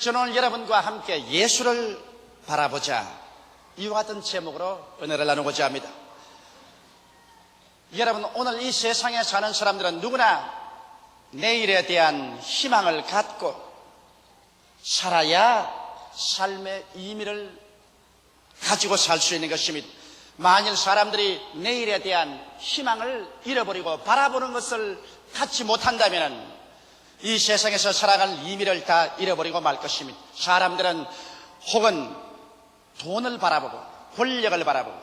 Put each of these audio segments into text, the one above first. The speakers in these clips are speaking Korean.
저는 오늘 여러분과 함께 예수를 바라보자. 이와 같은 제목으로 은혜를 나누고자 합니다. 여러분, 오늘 이 세상에 사는 사람들은 누구나 내일에 대한 희망을 갖고 살아야 삶의 의미를 가지고 살 수 있는 것입니다. 만일 사람들이 내일에 대한 희망을 잃어버리고 바라보는 것을 갖지 못한다면 이 세상에서 살아갈 의미를 다 잃어버리고 말 것입니다. 사람들은 혹은 돈을 바라보고 권력을 바라보고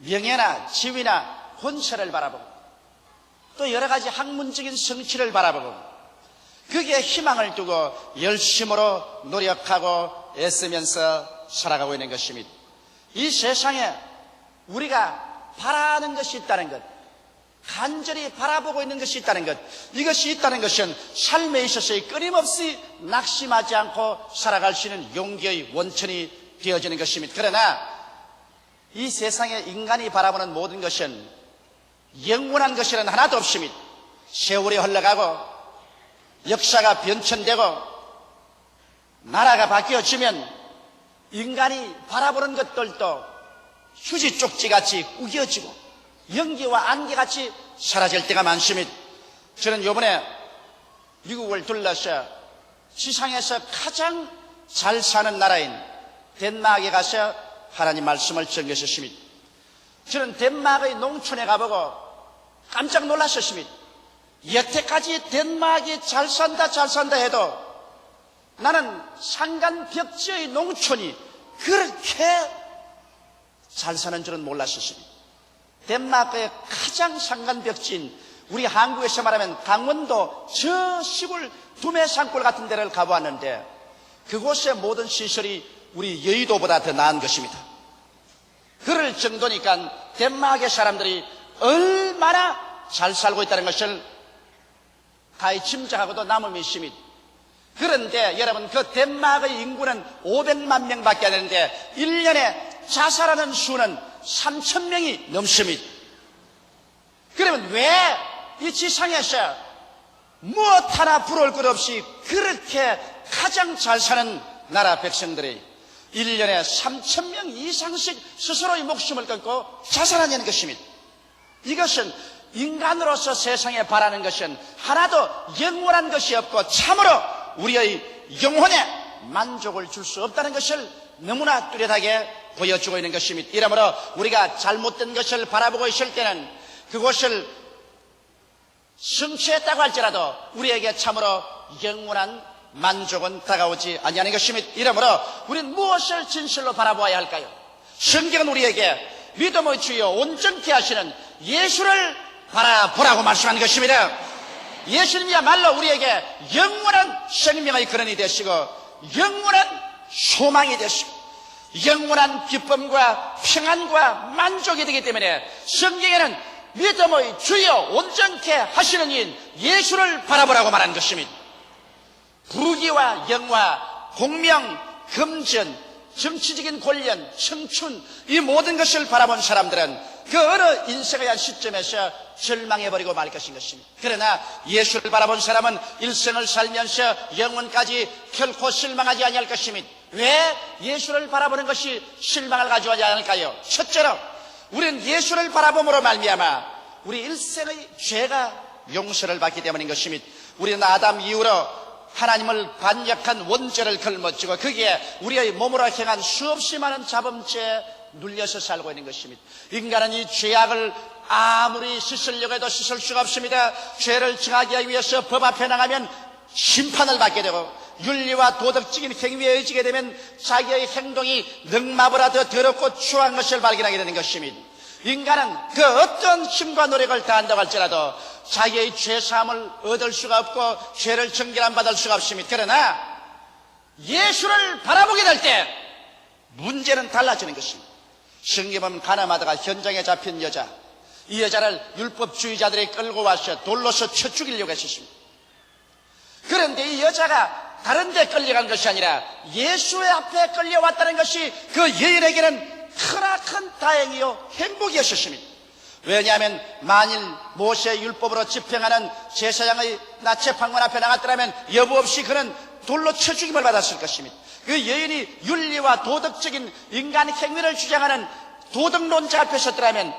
명예나 지위나 권세를 바라보고 또 여러 가지 학문적인 성취를 바라보고 그게 희망을 두고 열심으로 노력하고 애쓰면서 살아가고 있는 것입니다. 이 세상에 우리가 바라는 것이 있다는 것, 간절히 바라보고 있는 것이 있다는 것, 이것이 있다는 것은 삶에 있어서의 끊임없이 낙심하지 않고 살아갈 수 있는 용기의 원천이 되어지는 것입니다. 그러나 이 세상에 인간이 바라보는 모든 것은 영원한 것이란 하나도 없습니다. 세월이 흘러가고 역사가 변천되고 나라가 바뀌어지면 인간이 바라보는 것들도 휴지 쪽지같이 우겨지고 연기와 안개같이 사라질 때가 많습니다. 저는 요번에 미국을 둘러서 지상에서 가장 잘 사는 나라인 덴마크에 가서 하나님 말씀을 전개했습니다. 저는 덴마크의 농촌에 가보고 깜짝 놀랐었습니다. 여태까지 덴마크이 잘 산다 잘 산다 해도 나는 산간 벽지의 농촌이 그렇게 잘 사는 줄은 몰랐었습니다. 덴마크의 가장 산간 벽지인 우리 한국에서 말하면 강원도 저 시골 두메 산골 같은 데를 가보았는데 그곳의 모든 시설이 우리 여의도보다 더 나은 것입니다. 그럴 정도니까 덴마크의 사람들이 얼마나 잘 살고 있다는 것을 가히 짐작하고도 남을 믿습니다. 그런데 여러분 그 덴마크의 인구는 500만 명밖에 안 되는데 1년에 자살하는 수는 3천 명이 넘습니다. 그러면 왜 이 지상에서 무엇 하나 부러울 것 없이 그렇게 가장 잘 사는 나라 백성들이 1년에 3천 명 이상씩 스스로의 목숨을 끊고 자살하냐는 것입니다. 이것은 인간으로서 세상에 바라는 것은 하나도 영원한 것이 없고 참으로 우리의 영혼에 만족을 줄 수 없다는 것을 너무나 뚜렷하게 보여주고 있는 것입니다. 이러므로 우리가 잘못된 것을 바라보고 있을 때는 그것을 성취했다고 할지라도 우리에게 참으로 영원한 만족은 다가오지 아니하는 것입니다. 이러므로 우리는 무엇을 진실로 바라보아야 할까요? 성경은 우리에게 믿음의 주여 온전케 하시는 예수를 바라보라고 말씀한 것입니다. 예수님이야말로 우리에게 영원한 생명의 근원이 되시고 영원한 소망이 되시고 영원한 기쁨과 평안과 만족이 되기 때문에 성경에는 믿음의 주여 온전케 하시는 인 예수를 바라보라고 말한 것입니다. 부귀와 영화, 공명, 금전, 정치적인 권련, 청춘 이 모든 것을 바라본 사람들은 그 어느 인생의 한 시점에서 절망해버리고 말 것인 것입니다. 그러나 예수를 바라본 사람은 일생을 살면서 영원까지 결코 실망하지 아니할 것입니다. 왜 예수를 바라보는 것이 실망을 가져오지 않을까요? 첫째로 우리는 예수를 바라봄으로 말미암아 우리 일생의 죄가 용서를 받기 때문인 것입니다. 우리는 아담 이후로 하나님을 반역한 원죄를 걸머쥐고 거기에 우리의 몸으로 행한 수없이 많은 자범죄에 눌려서 살고 있는 것입니다. 인간은 이 죄악을 아무리 씻으려고 해도 씻을 수가 없습니다. 죄를 정하기 위해서 법 앞에 나가면 심판을 받게 되고 윤리와 도덕적인 행위에 의지게 되면 자기의 행동이 넉마보다 더 더럽고 추한 것을 발견하게 되는 것입니다. 인간은 그 어떤 힘과 노력을 다한다고 할지라도 자기의 죄사함을 얻을 수가 없고 죄를 정결안 받을 수가 없습니다. 그러나 예수를 바라보게 될 때 문제는 달라지는 것입니다. 성경 보면 가나마다가 현장에 잡힌 여자 이 여자를 율법주의자들이 끌고 와서 돌로서 쳐 죽이려고 했었습니다. 그런데 이 여자가 다른 데 끌려간 것이 아니라 예수의 앞에 끌려왔다는 것이 그 여인에게는 크나큰 다행이요 행복이었습니다. 왜냐하면 만일 모세의 율법으로 집행하는 제사장의 나체판관 앞에 나갔더라면 여부 없이 그는 돌로 쳐 죽임을 받았을 것입니다. 그 여인이 윤리와 도덕적인 인간 행위를 주장하는 도덕론자 앞에 섰더라면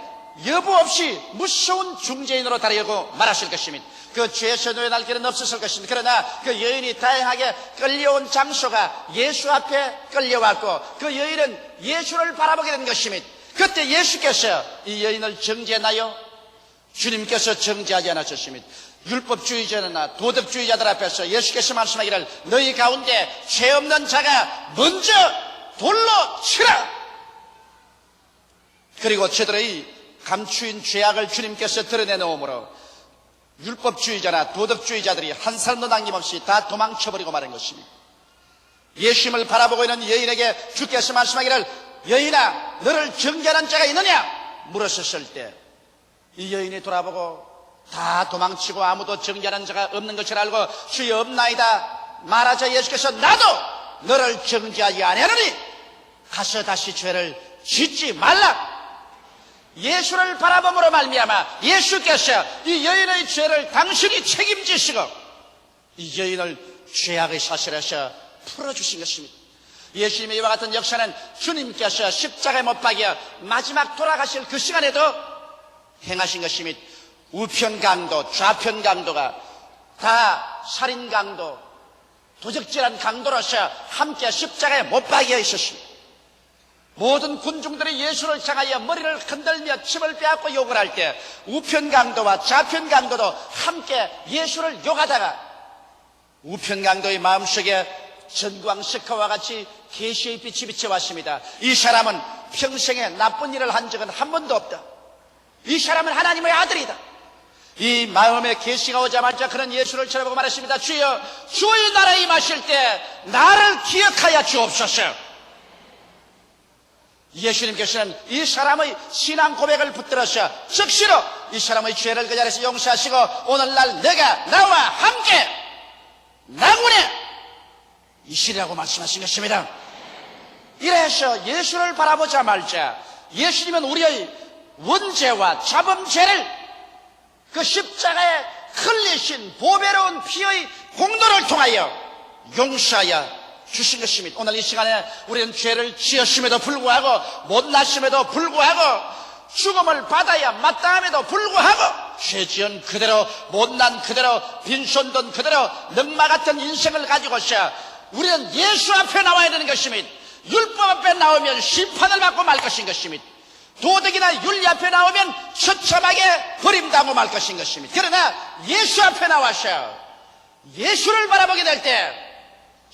여부 없이 무서운 중재인으로 다루고 말았을 것입니다. 그 죄에서 놓여날 길은 없었을 것입니다. 그러나 그 여인이 다양하게 끌려온 장소가 예수 앞에 끌려왔고 그 여인은 예수를 바라보게 된 것입니다. 그때 예수께서 이 여인을 정죄했나요? 주님께서 정죄하지 않으셨습니다. 율법주의자나 도덕주의자들 앞에서 예수께서 말씀하기를 너희 가운데 죄 없는 자가 먼저 돌로 치라! 그리고 저들의 감추인 죄악을 주님께서 드러내놓으므로 율법주의자나 도덕주의자들이 한 사람도 남김없이 다 도망쳐버리고 마는 것입니다. 예수님을 바라보고 있는 여인에게 주께서 말씀하기를 여인아 너를 정죄하는 자가 있느냐 물었었을 때 이 여인이 돌아보고 다 도망치고 아무도 정죄하는 자가 없는 것을 알고 주여 없나이다 말하자 예수께서 나도 너를 정죄하지 아니하느니 가서 다시 죄를 짓지 말라 예수를 바라봄으로 말미암아 예수께서 이 여인의 죄를 당신이 책임지시고 이 여인을 죄악의 사실에서 풀어주신 것입니다. 예수님의 이와 같은 역사는 주님께서 십자가에 못 박여 마지막 돌아가실 그 시간에도 행하신 것입니다. 우편 강도, 좌편 강도가 다 살인 강도, 도적질한 강도로서 함께 십자가에 못 박여 있었습니다. 모든 군중들이 예수를 향하여 머리를 흔들며 침을 빼앗고 욕을 할 때 우편 강도와 좌편 강도도 함께 예수를 욕하다가 우편 강도의 마음속에 전광석화와 같이 계시의 빛이 비쳐왔습니다. 이 사람은 평생에 나쁜 일을 한 적은 한 번도 없다. 이 사람은 하나님의 아들이다. 이 마음에 계시가 오자마자 그런 예수를 쳐다보고 말했습니다. 주여, 주의 나라에 임하실 때 나를 기억하여 주옵소서. 예수님께서는 이 사람의 신앙 고백을 붙들어서 즉시로 이 사람의 죄를 그 자리에서 용서하시고 오늘날 내가 나와 함께 나군에 이시라고 말씀하신 것입니다. 이래서 예수를 바라보자 말자 예수님은 우리의 원죄와 자범죄를 그 십자가에 흘리신 보배로운 피의 공로를 통하여 용서하여 주신 것입니다. 오늘 이 시간에 우리는 죄를 지었음에도 불구하고 못났음에도 불구하고 죽음을 받아야 마땅함에도 불구하고 죄 지은 그대로 못난 그대로 빈손돈 그대로 능마 같은 인생을 가지고서 우리는 예수 앞에 나와야 되는 것입니다. 율법 앞에 나오면 심판을 받고 말 것인 것입니다. 도덕이나 윤리 앞에 나오면 처참하게 버림당하고 말 것인 것입니다. 그러나 예수 앞에 나와서 예수를 바라보게 될 때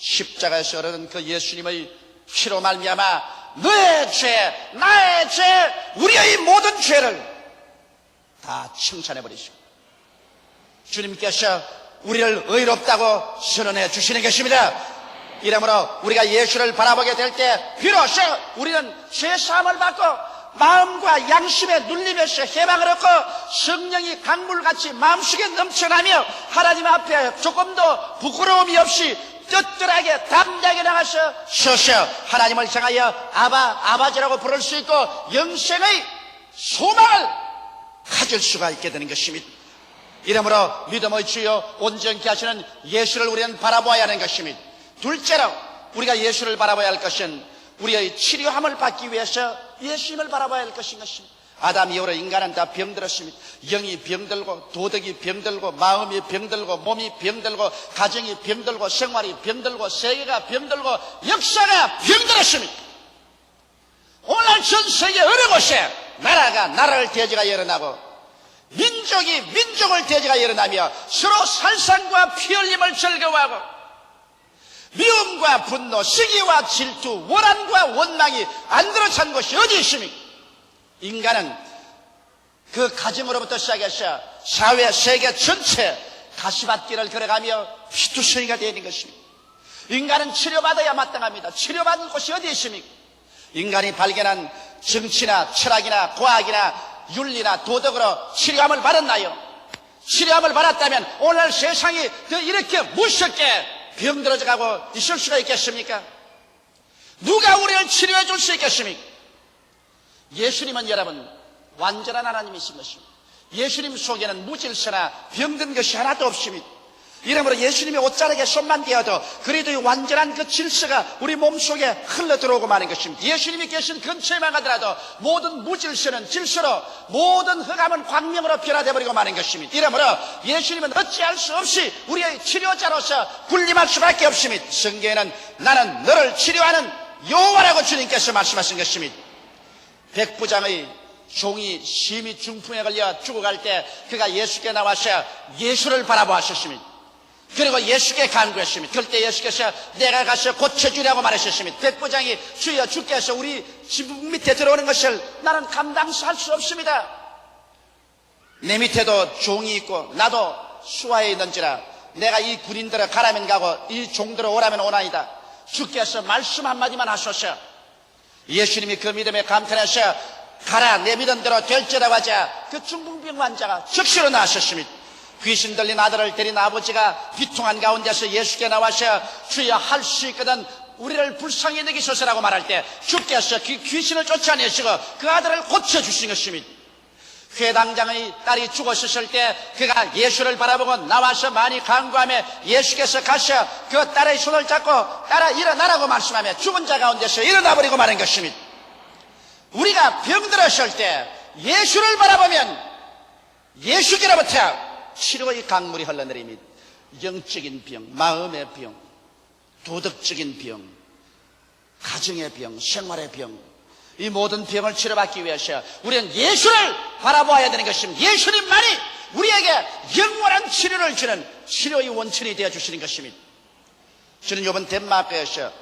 십자가에서 흐르는 그 예수님의 피로 말미암아 너의 죄, 나의 죄, 우리의 모든 죄를 다 칭찬해 버리시고 주님께서 우리를 의롭다고 선언해 주시는 것입니다. 이러므로 우리가 예수를 바라보게 될 때 비로소 우리는 죄 사함을 받고 마음과 양심에 눌림에서 해방을 얻고 성령이 강물같이 마음속에 넘쳐나며 하나님 앞에 조금도 부끄러움이 없이 떳떳하게 담대하게 나가서 서서 하나님을 향하여 아바 아바지라고 부를 수 있고 영생의 소망을 가질 수가 있게 되는 것입니다. 이러므로 믿음의 주여 온전케 하시는 예수를 우리는 바라보아야 하는 것입니다. 둘째로 우리가 예수를 바라봐야 할 것은 우리의 치료함을 받기 위해서 예수님을 바라봐야 할 것인 것입니다. 아담 이후로 인간은 다 병들었습니다. 영이 병들고 도덕이 병들고 마음이 병들고 몸이 병들고 가정이 병들고 생활이 병들고 세계가 병들고 역사가 병들었습니다. 오늘 전 세계 어느 곳에 나라가 나라를 대지가 일어나고 민족이 민족을 대지가 일어나며 서로 살상과 피 흘림을 즐거워하고 미움과 분노, 시기와 질투, 원한과 원망이 안 들어찬 것이 어디 있습니까? 인간은 그 가정으로부터 시작해서 사회, 세계 전체 가시밭길을 걸어가며 피투성이가 되는 것입니다. 인간은 치료받아야 마땅합니다. 치료받는 곳이 어디 있습니까? 인간이 발견한 정치나 철학이나 과학이나 윤리나 도덕으로 치료함을 받았나요? 치료함을 받았다면 오늘 세상이 더 이렇게 무섭게 병들어져 가고 있을 수가 있겠습니까? 누가 우리를 치료해 줄 수 있겠습니까? 예수님은 여러분 완전한 하나님이신 것입니다. 예수님 속에는 무질서나 병든 것이 하나도 없습니다. 이러므로 예수님이 옷자락에 손만 대어도 그래도 이 완전한 그 질서가 우리 몸속에 흘러 들어오고 마는 것입니다. 예수님이 계신 근처에만 가더라도 모든 무질서는 질서로 모든 흑암은 광명으로 변화되어 버리고 마는 것입니다. 이러므로 예수님은 어찌할 수 없이 우리의 치료자로서 군림할 수밖에 없습니다. 성경에는 나는 너를 치료하는 여호와라고 주님께서 말씀하신 것입니다. 백부장의 종이 심히 중풍에 걸려 죽어갈 때 그가 예수께 나와서 예수를 바라보았습니다. 그리고 예수께 간구했습니다. 그때 예수께서 내가 가서 고쳐주려고 말하셨습니다. 백부장이 주여 주께서 우리 지붕 밑에 들어오는 것을 나는 감당할 수 없습니다. 내 밑에도 종이 있고 나도 수하에 있는지라 내가 이 군인들을 가라면 가고 이 종들을 오라면 오나이다. 주께서 말씀 한마디만 하소서. 예수님이 그 믿음에 감탄하셔 가라 내 믿은 대로 될지라고 하자 그 중풍병 환자가 즉시로 나으셨습니다. 귀신 들린 아들을 데린 아버지가 비통한 가운데서 예수께 나와서 주여 할 수 있거든 우리를 불쌍히 여기소서라고 말할 때 주께서 그 귀신을 쫓아내시고 그 아들을 고쳐주신 것입니다. 회당장의 딸이 죽었을 때 그가 예수를 바라보고 나와서 많이 간구하며 예수께서 가셔 그 딸의 손을 잡고 따라 일어나라고 말씀하며 죽은 자 가운데서 일어나 버리고 마는 것입니다. 우리가 병들었을 때 예수를 바라보면 예수께로부터 치료의 강물이 흘러내립니다. 영적인 병, 마음의 병, 도덕적인 병, 가정의 병, 생활의 병, 이 모든 병을 치료받기 위해서 우리는 예수를 바라보아야 되는 것입니다. 예수님만이 우리에게 영원한 치료를 주는 치료의 원천이 되어 주시는 것입니다. 저는 이번 덴마크에서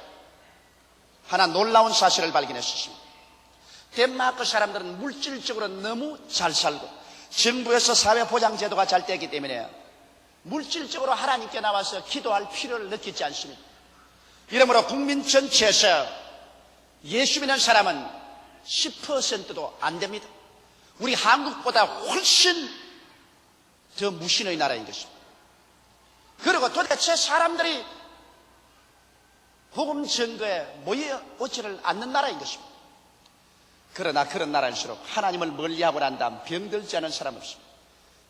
하나 놀라운 사실을 발견했습니다. 덴마크 사람들은 물질적으로 너무 잘 살고 정부에서 사회보장제도가 잘 되기 때문에 물질적으로 하나님께 나와서 기도할 필요를 느끼지 않습니다. 이러므로 국민 전체에서 예수 믿는 사람은 10%도 안 됩니다. 우리 한국보다 훨씬 더 무신의 나라인 것입니다. 그리고 도대체 사람들이 복음 증거에 모여 오지를 않는 나라인 것입니다. 그러나 그런 나라일수록 하나님을 멀리하고 난 다음 병들지 않은 사람 없습니다.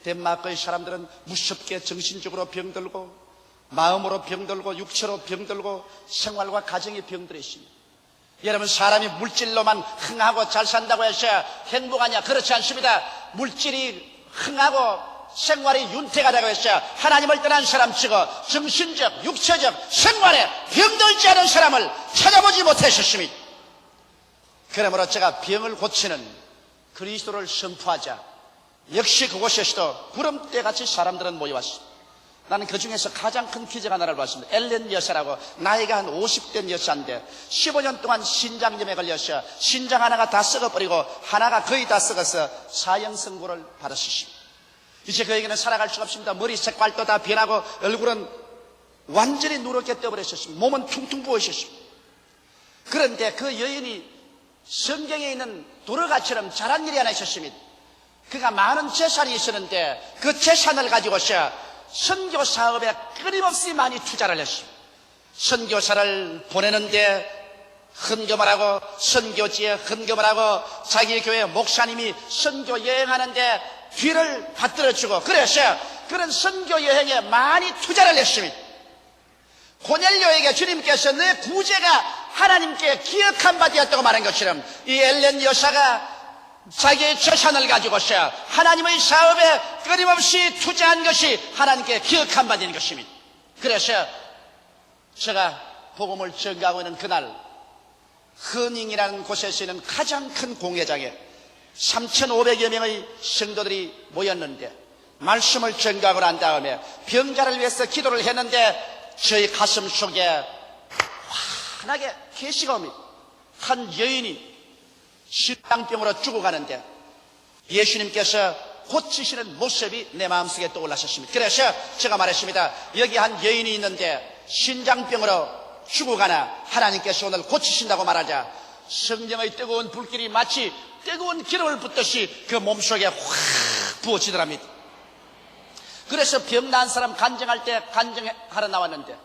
덴마크의 사람들은 무섭게 정신적으로 병들고 마음으로 병들고 육체로 병들고 생활과 가정에 병들어 있습니다. 여러분 사람이 물질로만 흥하고 잘 산다고 해서 행복하냐 그렇지 않습니다. 물질이 흥하고 생활이 윤태가 되고 해서 하나님을 떠난 사람 치고 정신적 육체적 생활에 병들지 않은 사람을 찾아보지 못하셨습니다. 그러므로 제가 병을 고치는 그리스도를 선포하자 역시 그곳에서도 구름대같이 사람들은 모여왔습니다. 나는 그 중에서 가장 큰 기적 하나를 봤습니다. 엘렌 여사라고 나이가 한 50된 여사인데 15년 동안 신장염에 걸려서 신장 하나가 다 썩어버리고 하나가 거의 다 썩어서 사형 선고를 받았습니다. 이제 그에게는 살아갈 수가 없습니다. 머리 색깔도 다 변하고 얼굴은 완전히 누렇게 떠버렸습니다. 몸은 퉁퉁 부으셨습니다. 그런데 그 여인이 성경에 있는 도로가처럼 잘한 일이 하나 있었습니다. 그가 많은 재산이 있었는데 그 재산을 가지고서 선교 사업에 끊임없이 많이 투자를 했습니다. 선교사를 보내는데 헌금을 하고 선교지에 헌금을 하고 자기 교회 목사님이 선교 여행하는데 뒤를 받들어주고 그래서 그런 선교 여행에 많이 투자를 했습니다. 고넬료에게 주님께서 내 구제가 하나님께 기억한 바 되었다고 말한 것처럼 이 엘렌 여사가 자기의 재산을 가지고서 하나님의 사업에 끊임없이 투자한 것이 하나님께 기억한 바 되는 것입니다. 그래서 제가 복음을 전가하고 있는 그날 허닝이라는 곳에서 있는 가장 큰 공회장에 3,500여 명의 성도들이 모였는데 말씀을 전가하고 난 다음에 병자를 위해서 기도를 했는데 저희 가슴 속에 환하게 계시가 옵니다. 한 여인이 식당병으로 죽어가는데 예수님께서 고치시는 모습이 내 마음속에 떠올랐었습니다. 그래서 제가 말했습니다. 여기 한 여인이 있는데 신장병으로 죽어가나 하나님께서 오늘 고치신다고 말하자 성령의 뜨거운 불길이 마치 뜨거운 기름을 붓듯이 그 몸속에 확 부어지더랍니다. 그래서 병 난 사람 간증할 때 간증하러 나왔는데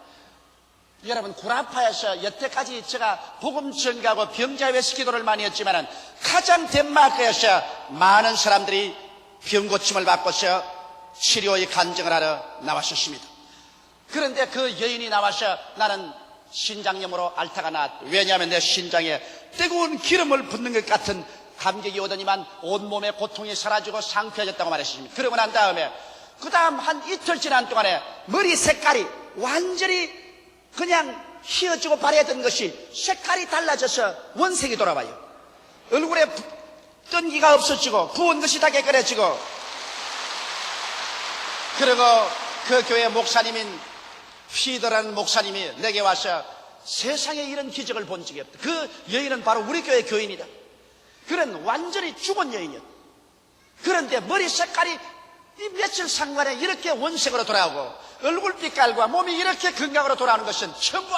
여러분 구라파에서 여태까지 제가 복음 전가하고 병자 외스 기도를 많이 했지만 가장 덴마크에서 많은 사람들이 병 고침을 받고서 치료의 간증을 하러 나왔었습니다. 그런데 그 여인이 나와서 나는 신장염으로 앓다가 나왔다. 왜냐하면 내 신장에 뜨거운 기름을 붓는 것 같은 감격이 오더니만 온몸의 고통이 사라지고 상쾌해졌다고 말했습니다. 그러고 난 다음에 그 다음 한 이틀 지난 동안에 머리 색깔이 완전히 그냥 휘어지고 바래던 것이 색깔이 달라져서 원색이 돌아와요. 얼굴에 부- 끈기가 없어지고 부은 것이 다 깨끗해지고 그리고 그 교회 목사님인 피더라는 목사님이 내게 와서 세상에 이런 기적을 본 적이 없다. 그 여인은 바로 우리 교회 교인이다. 그런 완전히 죽은 여인이었다. 그런데 머리 색깔이 이 며칠 상관에 이렇게 원색으로 돌아오고 얼굴 빛깔과 몸이 이렇게 건강으로 돌아오는 것은 전부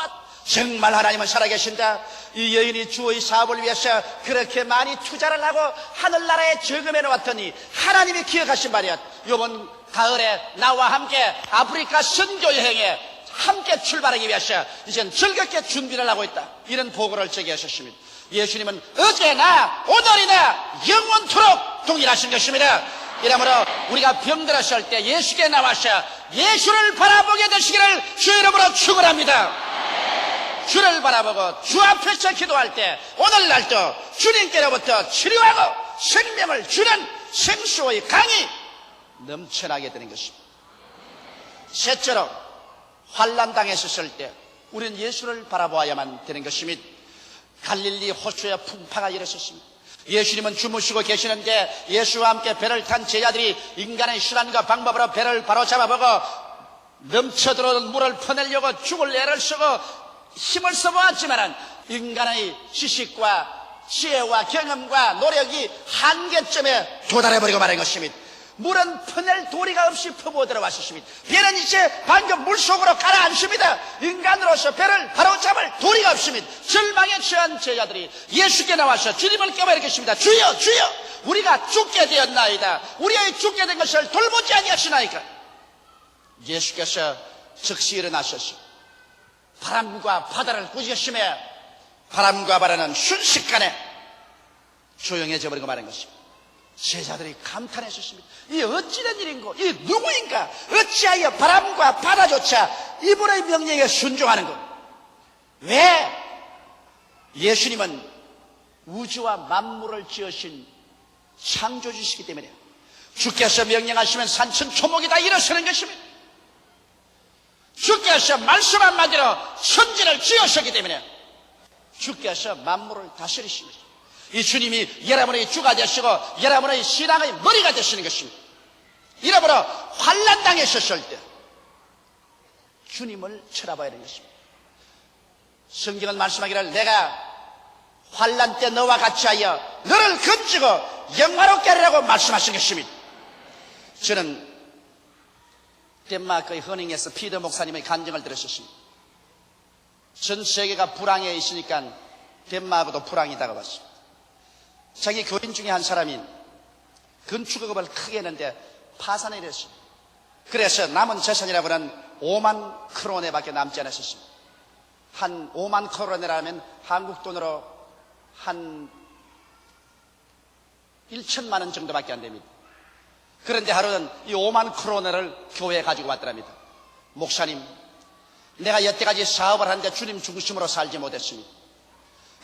정말 하나님은 살아계신다. 이 여인이 주의 사업을 위해서 그렇게 많이 투자를 하고 하늘나라에 저금해 놓았더니 하나님이 기억하신 말이야. 이번 가을에 나와 함께 아프리카 선교 여행에 함께 출발하기 위해서 이젠 즐겁게 준비를 하고 있다. 이런 보고를 제게 하셨습니다. 예수님은 어제나 오늘이나 영원토록 동일하신 것입니다. 이러므로 우리가 병들었을 때 예수께 나와서 예수를 바라보게 되시기를 주 이름으로 축원합니다. 주를 바라보고 주 앞에서 기도할 때 오늘날도 주님께로부터 치료하고 생명을 주는 생수의 강이 넘쳐나게 되는 것입니다. 셋째로 환란 당했었을 때 우리는 예수를 바라보아야만 되는 것입니다. 갈릴리 호수에 풍파가 일었었습니다. 예수님은 주무시고 계시는데 예수와 함께 배를 탄 제자들이 인간의 수단과 방법으로 배를 바로 잡아보고 넘쳐들어오는 물을 퍼내려고 죽을 애를 쓰고 힘을 써보았지만 인간의 지식과 지혜와 경험과 노력이 한계점에 도달해버리고 말한 것입니다. 물은 퍼낼 도리가 없이 퍼부어 들어왔었습니다. 배는 이제 방금 물속으로 가라앉습니다. 인간으로서 배를 바로 잡을 도리가 없습니다. 절망에 처한 제자들이 예수께 나와서 주님을 깨버리겠습니다. 주여 주여 우리가 죽게 되었나이다. 우리의 죽게 된 것을 돌보지 아니하시나이까. 예수께서 즉시 일어나셔서 바람과 바다를 꾸짖으시며 바람과 바다는 순식간에 조용해져 버리고 말한 것입니다. 제자들이 감탄했었습니다. 이 어찌된 일인고, 이 누구인가? 어찌하여 바람과 바다조차 이분의 명령에 순종하는 것? 왜? 예수님은 우주와 만물을 지으신 창조주시기 때문에 주께서 명령하시면 산천 초목이 다 일어서는 것입니다. 주께서 말씀 한마디로 천지를 지으셨기 때문에 주께서 만물을 다스리십니다. 이 주님이 여러분의 주가 되시고 여러분의 신앙의 머리가 되시는 것입니다. 이러므로 환란 당했었을 때 주님을 쳐다봐야 되는 것입니다. 성경은 말씀하기를 내가 환란 때 너와 같이 하여 너를 건지고 영화롭게 하리라고 말씀하신 것입니다. 저는 덴마크의 허닝에서 피더 목사님의 간증을 들으셨습니다. 전 세계가 불황에 있으니까 덴마크도 불황이 다가왔습니다. 자기 교인 중에 한 사람이 건축업을 크게 했는데 파산을 했습니다. 그래서 남은 재산이라고는 5만 크로네밖에 남지 않았습니다. 한 5만 크로네라면 한국 돈으로 한 1천만 원 정도밖에 안 됩니다. 그런데 하루는 이 5만 크로네를 교회에 가지고 왔더랍니다. 목사님, 내가 여태까지 사업을 하는데 주님 중심으로 살지 못했습니다.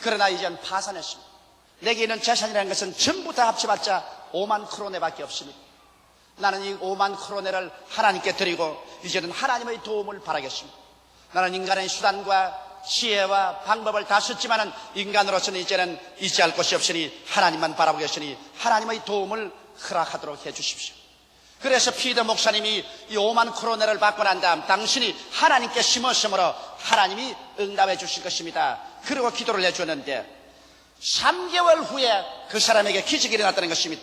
그러나 이젠 파산했습니다. 내게 있는 재산이라는 것은 전부 다 합쳐봤자 5만 크로네밖에 없습니다. 나는 이 5만 크로네를 하나님께 드리고 이제는 하나님의 도움을 바라겠습니다. 나는 인간의 수단과 지혜와 방법을 다 썼지만은 인간으로서는 이제는 잊지 곳이 없으니 하나님만 바라보겠으니 하나님의 도움을 허락하도록 해 주십시오. 그래서 피더 목사님이 이 5만 크로네를 받고 난 다음 당신이 하나님께 심었으므로 하나님이 응답해 주실 것입니다. 그리고 기도를 해주었는데 3개월 후에 그 사람에게 기적이 일어났다는 것입니다.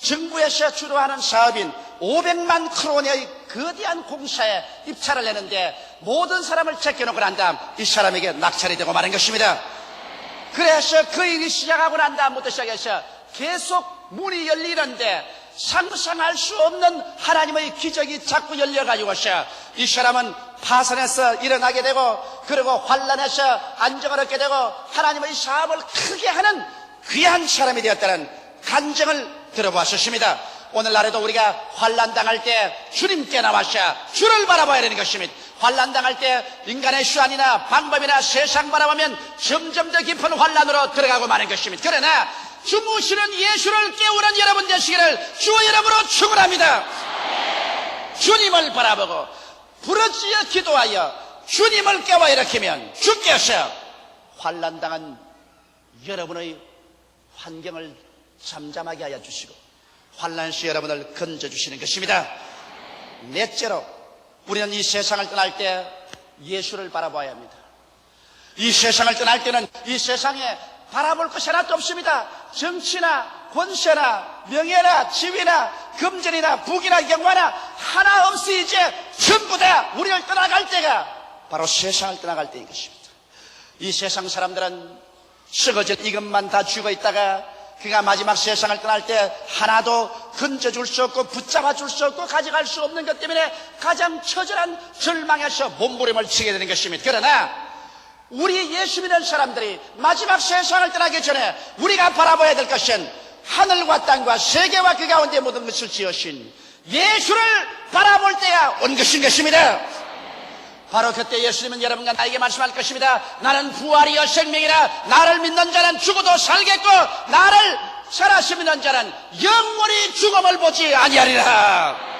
정부에서 주로 하는 사업인 500만 크로네의 거대한 공사에 입찰을 내는데 모든 사람을 제껴놓고 난 다음 이 사람에게 낙찰이 되고 마는 것입니다. 그래서 그 일이 시작하고 난 다음부터 시작해서 계속 문이 열리는데 상상할 수 없는 하나님의 기적이 자꾸 열려가지고서 이 사람은 파산해서 일어나게 되고 그리고 환란해서 안정을 얻게 되고 하나님의 사업을 크게 하는 귀한 사람이 되었다는 간증을 들어보았습니다. 오늘날에도 우리가 환란 당할 때 주님께 나와셔 주를 바라봐야 되는 것입니다. 환란 당할 때 인간의 수완이나 방법이나 세상 바라보면 점점 더 깊은 환란으로 들어가고 마는 것입니다. 그러나 주무시는 예수를 깨우는 여러분 되시기를 주의 이름으로 축원합니다. 주님을 바라보고 부르짖어 기도하여 주님을 깨워 일으키면 주께서 환란 당한 여러분의 환경을 잠잠하게 하여 주시고 환란 시 여러분을 건져 주시는 것입니다. 넷째로 우리는 이 세상을 떠날 때 예수를 바라봐야 합니다. 이 세상을 떠날 때는 이 세상에 바라볼 것이 하나도 없습니다. 정치나 권세나 명예나 지위나 금전이나 북이나 영화나 하나 없이 이제 전부 다 우리를 떠나갈 때가 바로 세상을 떠나갈 때인 것입니다. 이 세상 사람들은 썩어질 이것만 다 쥐고 있다가 그가 마지막 세상을 떠날 때 하나도 건져줄 수 없고 붙잡아 줄 수 없고 가져갈 수 없는 것 때문에 가장 처절한 절망에서 몸부림을 치게 되는 것입니다. 그러나 우리 예수 믿는 사람들이 마지막 세상을 떠나기 전에 우리가 바라봐야 될 것은 하늘과 땅과 세계와 그 가운데 모든 것을 지으신 예수를 바라볼 때가 온 것인 것입니다. 바로 그때 예수님은 여러분과 나에게 말씀할 것입니다. 나는 부활이여 생명이라 나를 믿는 자는 죽어도 살겠고 나를 살아서 믿는 자는 영원히 죽음을 보지 아니하리라.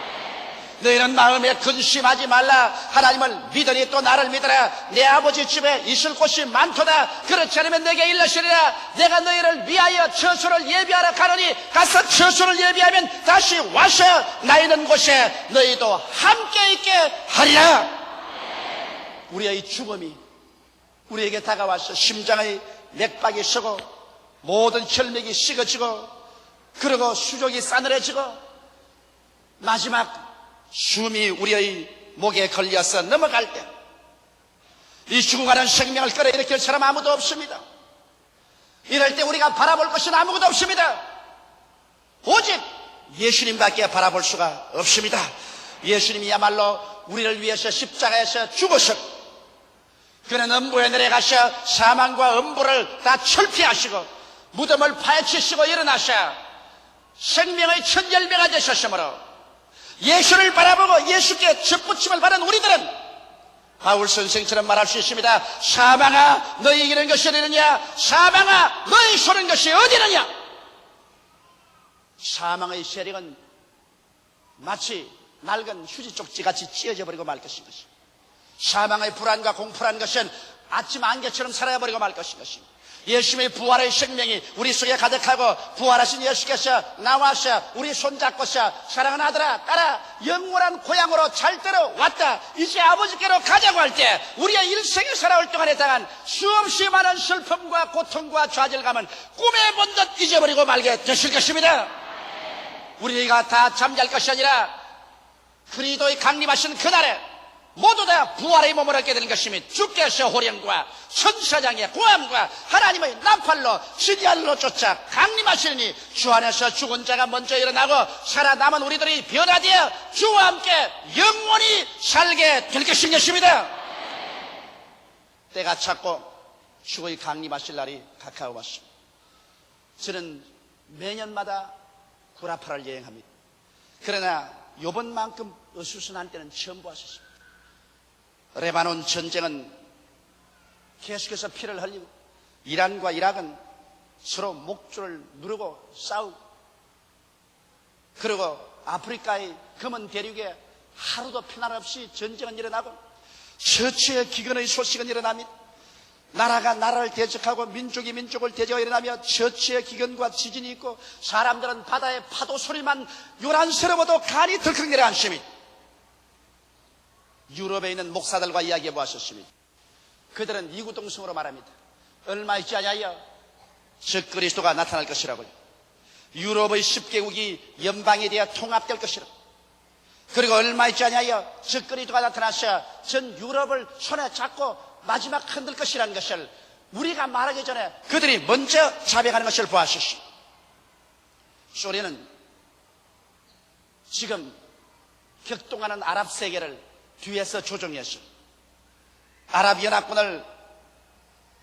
너희는 마음에 근심하지 말라. 하나님을 믿으니 또 나를 믿어라. 내 아버지 집에 있을 곳이 많도다. 그렇지 않으면 내게 일러시리라. 내가 너희를 위하여 처소를 예비하러 가노니 가서 처소를 예비하면 다시 와서 나 있는 곳에 너희도 함께 있게 하리라. 우리의 죽음이 우리에게 다가와서 심장의 맥박이 서고 모든 혈맥이 식어지고 그리고 수족이 싸늘해지고 마지막 숨이 우리의 목에 걸려서 넘어갈 때 이 죽어가는 생명을 끌어일으킬 사람 아무도 없습니다. 이럴 때 우리가 바라볼 것은 아무것도 없습니다. 오직 예수님밖에 바라볼 수가 없습니다. 예수님이야말로 우리를 위해서 십자가에서 죽으셨고 그는 음부에 내려가셔 사망과 음부를 다 철피하시고 무덤을 파헤치시고 일어나셔 생명의 첫 열매가 되셨으므로 예수를 바라보고 예수께 접붙임을 받은 우리들은 바울 선생처럼 말할 수 있습니다. 사망아 너희 이기는 것이 어디느냐 사망아 너희 소는 것이 어디느냐 사망의 세력은 마치 낡은 휴지 쪽지 같이 찢어져 버리고 말 것인 것입니다. 사망의 불안과 공포라는 것은 아침 안개처럼 사라져 버리고 말 것인 것입니다. 예수님의 부활의 생명이 우리 속에 가득하고 부활하신 예수께서 나와서 우리 손잡고서 사랑하는 아들아 딸아 영원한 고향으로 잘 들어왔다. 이제 아버지께로 가자고 할 때 우리의 일생을 살아올 동안에 당한 수없이 많은 슬픔과 고통과 좌절감은 꿈에 본 듯 잊어버리고 말게 되실 것입니다. 우리가 다 잠잘 것이 아니라 그리도의 강림하신 그날에 모두 다 부활의 몸을 얻게 되는 것이며 주께서 호령과 천사장의 고함과 하나님의 나팔로 시리알로 쫓아 강림하시니 주 안에서 죽은 자가 먼저 일어나고 살아남은 우리들이 변화되어 주와 함께 영원히 살게 될 것인 것입니다. 때가 찼고 주의 강림하실 날이 가까워 왔습니다. 저는 매년마다 구라파를 여행합니다. 그러나 요번만큼 어수선한 때는 처음 보았습니다. 레바논 전쟁은 계속해서 피를 흘리고 이란과 이락은 서로 목줄을 누르고 싸우고 그리고 아프리카의 금은 대륙에 하루도 편안 없이 전쟁은 일어나고 처치의 기근의 소식은 일어납니다. 나라가 나라를 대적하고 민족이 민족을 대적하고 일어나며 처치의 기근과 지진이 있고 사람들은 바다의 파도 소리만 요란스러워도 간이 덜컥 내려앉습니다. 유럽에 있는 목사들과 이야기해 보았었습니다. 그들은 이구동성으로 말합니다. 얼마 있지 않냐여 즉 그리스도가 나타날 것이라고요. 유럽의 10개국이 연방에 대해 통합될 것이라. 그리고 얼마 있지 않냐여 즉 그리스도가 나타나서 전 유럽을 손에 잡고 마지막 흔들 것이라는 것을 우리가 말하기 전에 그들이 먼저 자백하는 것을 보았었습니다. 소리는 지금 격동하는 아랍 세계를 뒤에서 조종해서 아랍연합군을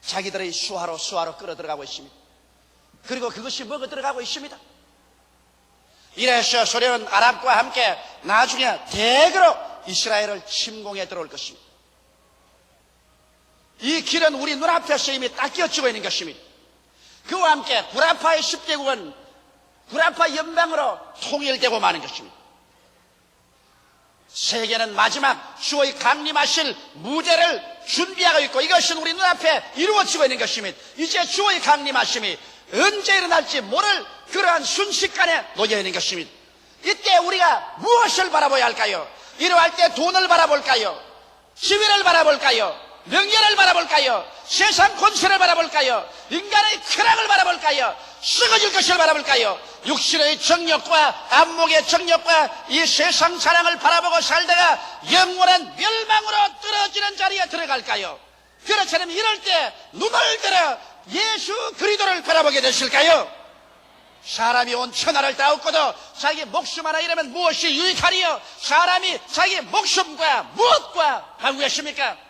자기들의 수하로 수하로 끌어 들어가고 있습니다. 그리고 그것이 먹어 들어가고 있습니다. 이래서 소련은 아랍과 함께 나중에 대거로 이스라엘을 침공해 들어올 것입니다. 이 길은 우리 눈앞에서 이미 딱 끼어지고 있는 것입니다. 그와 함께 구라파의 10개국은 구라파 연방으로 통일되고 마는 것입니다. 세계는 마지막 주의 강림하실 무대를 준비하고 있고 이것은 우리 눈앞에 이루어지고 있는 것입니다. 이제 주의 강림하심이 언제 일어날지 모를 그러한 순식간에 놓여 있는 것입니다. 이때 우리가 무엇을 바라봐야 할까요? 이러할 때 돈을 바라볼까요? 지위를 바라볼까요? 명예를 바라볼까요? 세상 권세를 바라볼까요? 인간의 쾌락을 바라볼까요? 썩어질 것을 바라볼까요? 육신의 정력과 안목의 정력과 이 세상 사랑을 바라보고 살다가 영원한 멸망으로 떨어지는 자리에 들어갈까요? 그렇다면 이럴 때 눈을 들어 예수 그리스도를 바라보게 되실까요? 사람이 온 천하를 다 얻고도 자기 목숨 하나 잃으면 무엇이 유익하리요? 사람이 자기 목숨과 무엇과 바꾸겠습니까?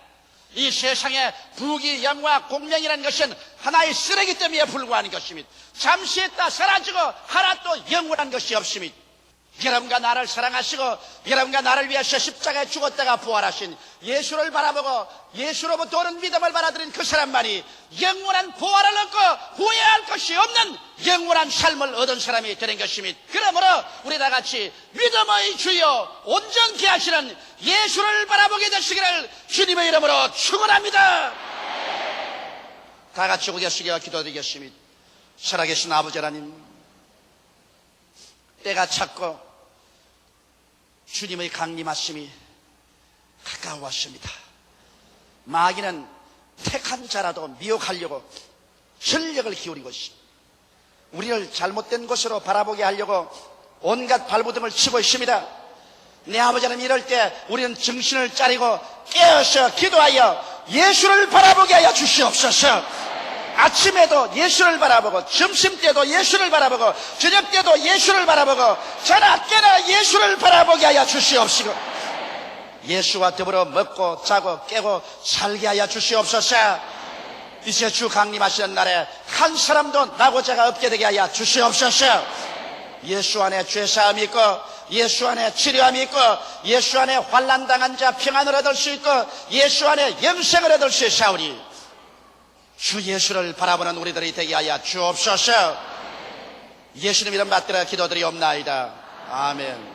이 세상에 부귀, 영화, 공명이라는 것은 하나의 쓰레기 때문에 불과한 것입니다. 잠시 있다 사라지고 하나 또 영원한 것이 없습니다. 여러분과 나를 사랑하시고 여러분과 나를 위하여 십자가에 죽었다가 부활하신 예수를 바라보고 예수로부터 오는 믿음을 받아들인 그 사람만이 영원한 부활을 얻고 후회할 것이 없는 영원한 삶을 얻은 사람이 되는 것입니다. 그러므로 우리 다 같이 믿음의 주여 온전케 하시는 예수를 바라보게 되시기를 주님의 이름으로 축원합니다. 다 같이 오겠시기와 기도드리겠습니다. 살아계신 아버지 하나님 때가 찼고 주님의 강림하심이 가까워왔습니다. 마귀는 택한 자라도 미혹하려고 전력을 기울이고 있습니다. 우리를 잘못된 곳으로 바라보게 하려고 온갖 발부등을 치고 있습니다. 내 아버지는 이럴 때 우리는 정신을 차리고 깨어서 기도하여 예수를 바라보게 하여 주시옵소서. 아침에도 예수를 바라보고 점심 때도 예수를 바라보고 저녁 때도 예수를 바라보고 저녁 깨나 예수를 바라보게 하여 주시옵시고 예수와 더불어 먹고 자고 깨고 살게 하여 주시옵소서. 이제 주 강림하시는 날에 한 사람도 나고자가 없게 되게 하여 주시옵소서. 예수 안에 죄사함이 있고 예수 안에 치료함이 있고 예수 안에 환란당한 자 평안을 얻을 수 있고 예수 안에 영생을 얻을 수 있사오니 주 예수를 바라보는 우리들이 되게 하여 주옵소서. 예수님 이름 받들어 기도드리옵나이다. 아멘.